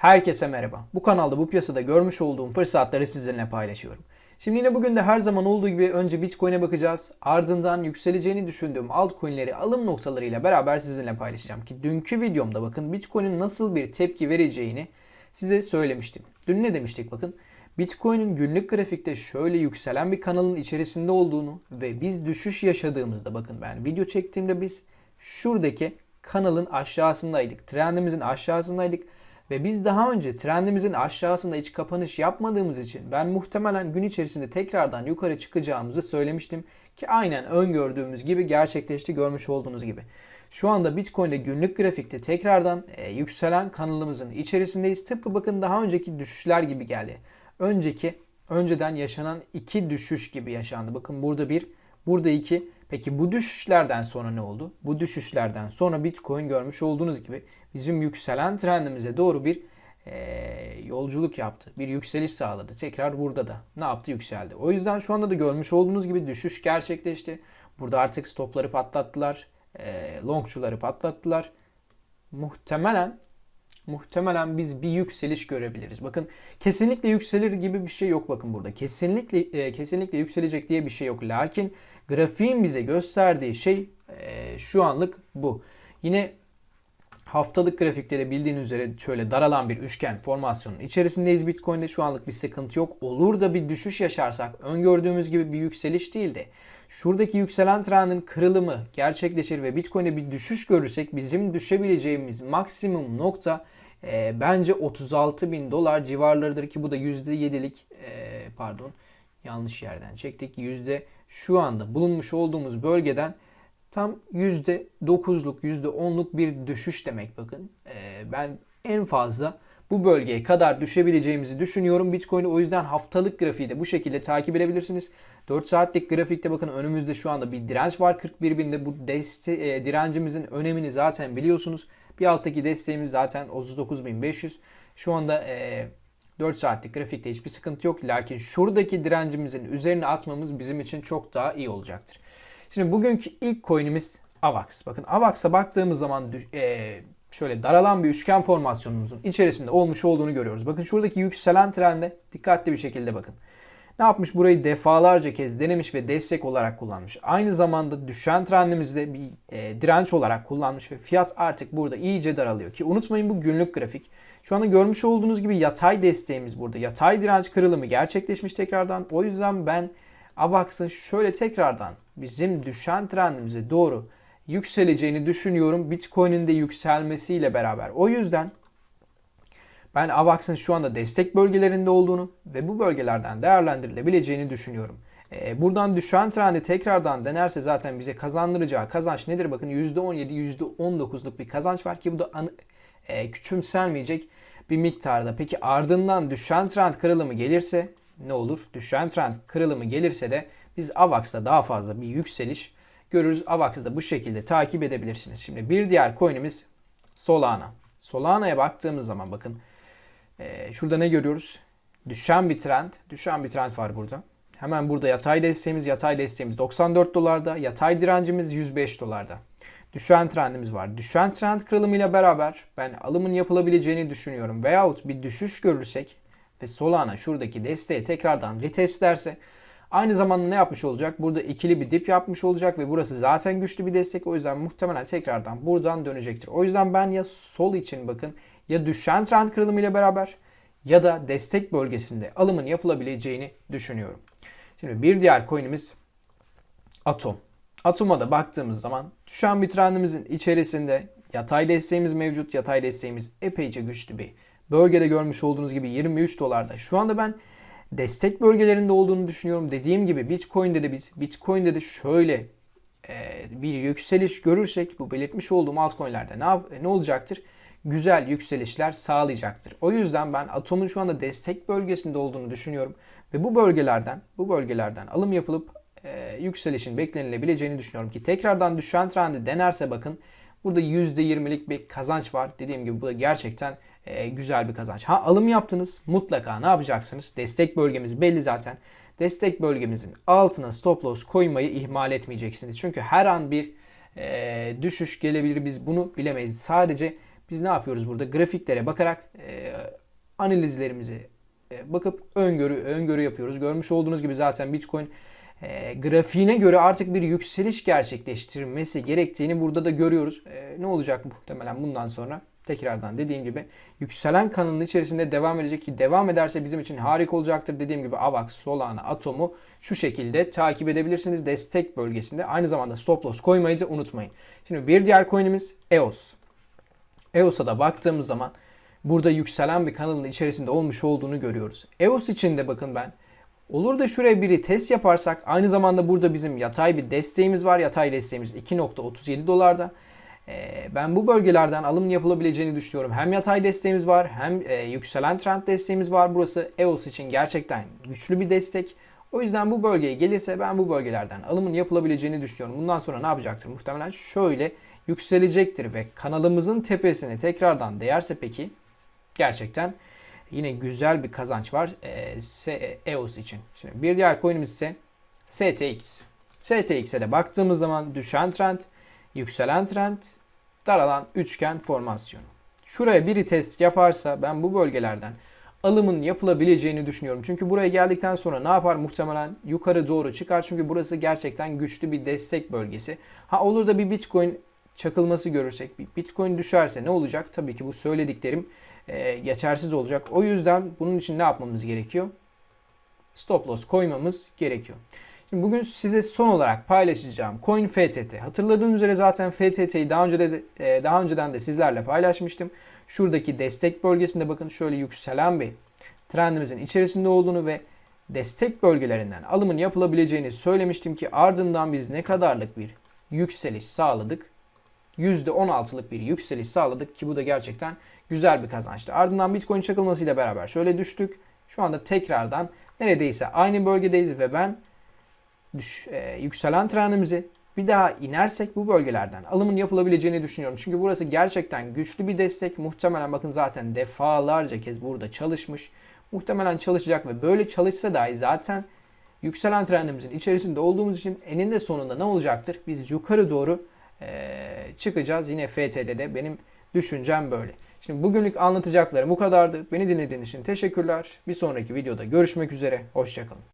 Herkese merhaba. Bu kanalda bu piyasada görmüş olduğum fırsatları sizinle paylaşıyorum. Şimdi yine bugün de her zaman olduğu gibi önce Bitcoin'e bakacağız. Ardından yükseleceğini düşündüğüm altcoin'leri alım noktalarıyla beraber sizinle paylaşacağım. Ki dünkü videomda bakın Bitcoin'in nasıl bir tepki vereceğini size söylemiştim. Dün ne demiştik bakın. Bitcoin'in günlük grafikte şöyle yükselen bir kanalın içerisinde olduğunu ve biz düşüş yaşadığımızda bakın ben video çektiğimde biz şuradaki kanalın aşağısındaydık. Trendimizin aşağısındaydık. Ve biz daha önce trendimizin aşağısında hiç kapanış yapmadığımız için ben muhtemelen gün içerisinde tekrardan yukarı çıkacağımızı söylemiştim. Ki aynen öngördüğümüz gibi gerçekleşti görmüş olduğunuz gibi. Şu anda Bitcoin'de günlük grafikte tekrardan e, yükselen kanalımızın içerisindeyiz. Tıpkı bakın daha önceki düşüşler gibi geldi. Önceki, önceden yaşanan iki düşüş gibi yaşandı. Bakın burada bir, burada iki. Peki bu düşüşlerden sonra ne oldu? Bu düşüşlerden sonra Bitcoin görmüş olduğunuz gibi bizim yükselen trendimize doğru bir e, yolculuk yaptı. Bir yükseliş sağladı. Tekrar burada da ne yaptı? Yükseldi. O yüzden şu anda da görmüş olduğunuz gibi düşüş gerçekleşti. Burada artık stopları patlattılar. E, longçuları patlattılar. Muhtemelen muhtemelen biz bir yükseliş görebiliriz. Bakın kesinlikle yükselir gibi bir şey yok bakın burada. Kesinlikle e, kesinlikle yükselecek diye bir şey yok. Lakin grafiğin bize gösterdiği şey e, şu anlık bu. Yine haftalık grafikte de bildiğiniz üzere şöyle daralan bir üçgen formasyonun içerisindeyiz Bitcoin'de. Şu anlık bir sıkıntı yok. Olur da bir düşüş yaşarsak öngördüğümüz gibi bir yükseliş değil de şuradaki yükselen trendin kırılımı gerçekleşir ve Bitcoin'de bir düşüş görürsek bizim düşebileceğimiz maksimum nokta e, bence 36 bin dolar civarlarıdır ki bu da %7'lik e, pardon yanlış yerden çektik. Yüzde şu anda bulunmuş olduğumuz bölgeden tam %9'luk %10'luk bir düşüş demek bakın. E, ben en fazla bu bölgeye kadar düşebileceğimizi düşünüyorum. Bitcoin'i o yüzden haftalık grafiği de bu şekilde takip edebilirsiniz. 4 saatlik grafikte bakın önümüzde şu anda bir direnç var 41 binde. Bu deste, e, direncimizin önemini zaten biliyorsunuz. Bir alttaki desteğimiz zaten 39.500. Şu anda e, 4 saatlik grafikte hiçbir sıkıntı yok. Lakin şuradaki direncimizin üzerine atmamız bizim için çok daha iyi olacaktır. Şimdi bugünkü ilk coin'imiz AVAX. Bakın AVAX'a baktığımız zaman e, şöyle daralan bir üçgen formasyonumuzun içerisinde olmuş olduğunu görüyoruz. Bakın şuradaki yükselen trende dikkatli bir şekilde bakın. Ne yapmış? Burayı defalarca kez denemiş ve destek olarak kullanmış. Aynı zamanda düşen trendimizde bir e, direnç olarak kullanmış ve fiyat artık burada iyice daralıyor. Ki unutmayın bu günlük grafik. Şu anda görmüş olduğunuz gibi yatay desteğimiz burada. Yatay direnç kırılımı gerçekleşmiş tekrardan. O yüzden ben AVAX'ın şöyle tekrardan bizim düşen trendimize doğru yükseleceğini düşünüyorum. Bitcoin'in de yükselmesiyle beraber. O yüzden ben AVAX'ın şu anda destek bölgelerinde olduğunu ve bu bölgelerden değerlendirilebileceğini düşünüyorum. Ee, buradan düşen trendi tekrardan denerse zaten bize kazandıracağı kazanç nedir? Bakın %17, %19'luk bir kazanç var ki bu da an, e, küçümsenmeyecek bir miktarda. Peki ardından düşen trend kırılımı gelirse ne olur? Düşen trend kırılımı gelirse de biz AVAX'ta daha fazla bir yükseliş görürüz. AVAX'ı da bu şekilde takip edebilirsiniz. Şimdi bir diğer coin'imiz Solana. Solana'ya baktığımız zaman bakın ee, şurada ne görüyoruz? Düşen bir trend. Düşen bir trend var burada. Hemen burada yatay desteğimiz, yatay desteğimiz 94 dolarda, yatay direncimiz 105 dolarda. Düşen trendimiz var. Düşen trend kırılımıyla beraber ben alımın yapılabileceğini düşünüyorum. Veyahut bir düşüş görürsek ve Solana şuradaki desteği tekrardan retestlerse aynı zamanda ne yapmış olacak? Burada ikili bir dip yapmış olacak ve burası zaten güçlü bir destek. O yüzden muhtemelen tekrardan buradan dönecektir. O yüzden ben ya sol için bakın ya düşen trend kırılımıyla beraber ya da destek bölgesinde alımın yapılabileceğini düşünüyorum. Şimdi bir diğer coin'imiz Atom. Atom'a da baktığımız zaman düşen bir trendimizin içerisinde yatay desteğimiz mevcut. Yatay desteğimiz epeyce güçlü bir bölgede görmüş olduğunuz gibi 23 dolarda. Şu anda ben destek bölgelerinde olduğunu düşünüyorum. Dediğim gibi Bitcoin'de de biz Bitcoin'de de şöyle e, bir yükseliş görürsek bu belirtmiş olduğum altcoin'lerde ne, ne olacaktır? güzel yükselişler sağlayacaktır. O yüzden ben atomun şu anda destek bölgesinde olduğunu düşünüyorum ve bu bölgelerden bu bölgelerden alım yapılıp e, yükselişin beklenilebileceğini düşünüyorum ki tekrardan düşen trendi denerse bakın burada %20'lik bir kazanç var. Dediğim gibi bu da gerçekten e, güzel bir kazanç. Ha alım yaptınız mutlaka ne yapacaksınız? Destek bölgemiz belli zaten. Destek bölgemizin altına stop loss koymayı ihmal etmeyeceksiniz. Çünkü her an bir e, düşüş gelebilir biz bunu bilemeyiz. Sadece biz ne yapıyoruz burada? Grafiklere bakarak e, analizlerimizi e, bakıp öngörü öngörü yapıyoruz. Görmüş olduğunuz gibi zaten Bitcoin e, grafiğine göre artık bir yükseliş gerçekleştirmesi gerektiğini burada da görüyoruz. E, ne olacak muhtemelen bundan sonra? Tekrardan dediğim gibi yükselen kanalın içerisinde devam edecek ki devam ederse bizim için harika olacaktır. Dediğim gibi AVAX, Solana, Atom'u şu şekilde takip edebilirsiniz destek bölgesinde. Aynı zamanda stop loss koymayı da unutmayın. Şimdi bir diğer coin'imiz EOS. EOS'a da baktığımız zaman burada yükselen bir kanalın içerisinde olmuş olduğunu görüyoruz. EOS için de bakın ben Olur da şuraya biri test yaparsak aynı zamanda burada bizim yatay bir desteğimiz var. Yatay desteğimiz 2.37 dolarda. Ee, Ben bu bölgelerden alım yapılabileceğini düşünüyorum. Hem yatay desteğimiz var hem e, yükselen trend desteğimiz var. Burası EOS için gerçekten güçlü bir destek. O yüzden bu bölgeye gelirse ben bu bölgelerden alımın yapılabileceğini düşünüyorum. Bundan sonra ne yapacaktır? Muhtemelen şöyle yükselecektir ve kanalımızın tepesine tekrardan değerse peki gerçekten yine güzel bir kazanç var e, EOS için. Şimdi bir diğer coin'imiz ise STX. STX'e de baktığımız zaman düşen trend, yükselen trend, daralan üçgen formasyonu. Şuraya biri test yaparsa ben bu bölgelerden alımın yapılabileceğini düşünüyorum. Çünkü buraya geldikten sonra ne yapar? Muhtemelen yukarı doğru çıkar. Çünkü burası gerçekten güçlü bir destek bölgesi. Ha olur da bir Bitcoin çakılması görürsek, bir Bitcoin düşerse ne olacak? Tabii ki bu söylediklerim e, geçersiz olacak. O yüzden bunun için ne yapmamız gerekiyor? Stop loss koymamız gerekiyor. Şimdi bugün size son olarak paylaşacağım Coin FTT. Hatırladığınız üzere zaten FTT'yi daha önce de e, daha önceden de sizlerle paylaşmıştım. Şuradaki destek bölgesinde bakın şöyle yükselen bir trendimizin içerisinde olduğunu ve destek bölgelerinden alımın yapılabileceğini söylemiştim ki ardından biz ne kadarlık bir yükseliş sağladık? %16'lık bir yükseliş sağladık ki bu da gerçekten güzel bir kazançtı. Ardından Bitcoin çakılmasıyla beraber şöyle düştük. Şu anda tekrardan neredeyse aynı bölgedeyiz ve ben düş, e, yükselen trendimizi bir daha inersek bu bölgelerden alımın yapılabileceğini düşünüyorum. Çünkü burası gerçekten güçlü bir destek. Muhtemelen bakın zaten defalarca kez burada çalışmış. Muhtemelen çalışacak ve böyle çalışsa dahi zaten yükselen trendimizin içerisinde olduğumuz için eninde sonunda ne olacaktır? Biz yukarı doğru çıkacağız. Yine FT'de benim düşüncem böyle. Şimdi bugünlük anlatacaklarım bu kadardı. Beni dinlediğiniz için teşekkürler. Bir sonraki videoda görüşmek üzere. Hoşçakalın.